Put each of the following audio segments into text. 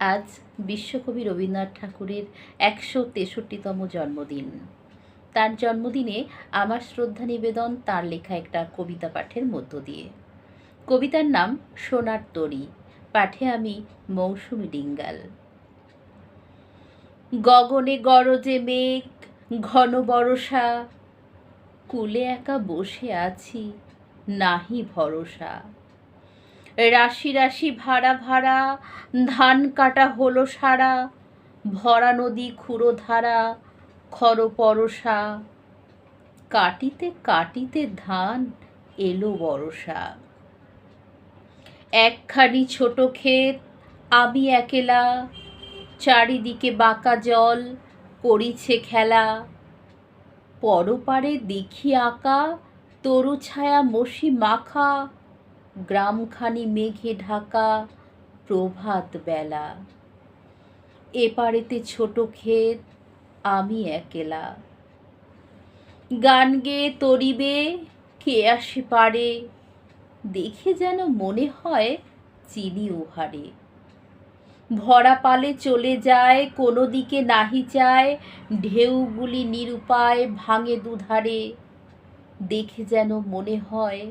আজ বিশ্বকবি রবীন্দ্রনাথ ঠাকুরের একশো তেষট্টিতম জন্মদিন। তার জন্মদিনে আমার শ্রদ্ধা নিবেদন, তার লেখা একটা কবিতা পাঠের মধ্য দিয়ে। কবিতার নাম সোনার তরী, পাঠে আমি মৌসুমি ডিঙ্গাল। গগনে গরজে মেঘ, ঘন বরষা, কুলে একা বসে আছি, নাহি ভরসা। রাশি রাশি ভাড়া ভাড়া, ধান কাটা হলো সারা, ভরা নদী খুঁড়ো ধারা খর পরশা কাটিতে কাটিতে ধান এলো বরষা একখানি ছোট ক্ষেত, আমি একেলা, চারিদিকে বাঁকা জল করিছে খেলা। পরপারে দেখি আঁকা, তরু ছায়া মসি মাখা গ্রামখানি মেঘে ঢাকা, প্রভাত বেলা। এপারেতে ছোট ক্ষেত, আমি একেলা। গান গেয়ে তরিবে, কে আসে পারে, দেখে যেন মনে হয় চিনি উহারে। ভরা পালে চলে যায়, কোনো দিকে নাহি চায়, ঢেউগুলি নিরুপায় ভাঙে দুধারে। দেখে যেন মনে হয়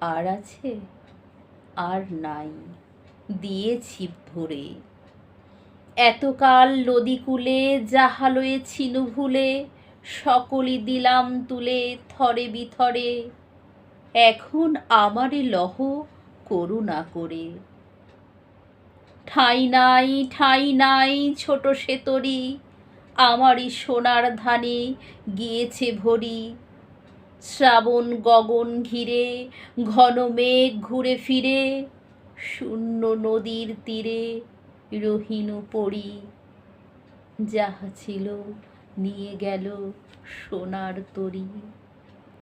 আর আছে? আর নাই। দিয়েছি ভরে। এতকাল নদীকূলে যাহা লয়েছিনু ভুলে, সকলই দিলাম তুলে থরে বিথরে। এখন আমারে লহ করুণা করে। ঠাঁই নাই ঠাঁই নাই ছোট সেতরি আমারই সোনার ধানে গিয়েছে ভরি। শ্রাবণ গগন ঘিরে, ঘন মেঘ ঘুরে ফিরে, শূন্য নদীর তীরে রহিনু পড়ি। যাহা ছিল নিয়ে গেল সোনার তরী।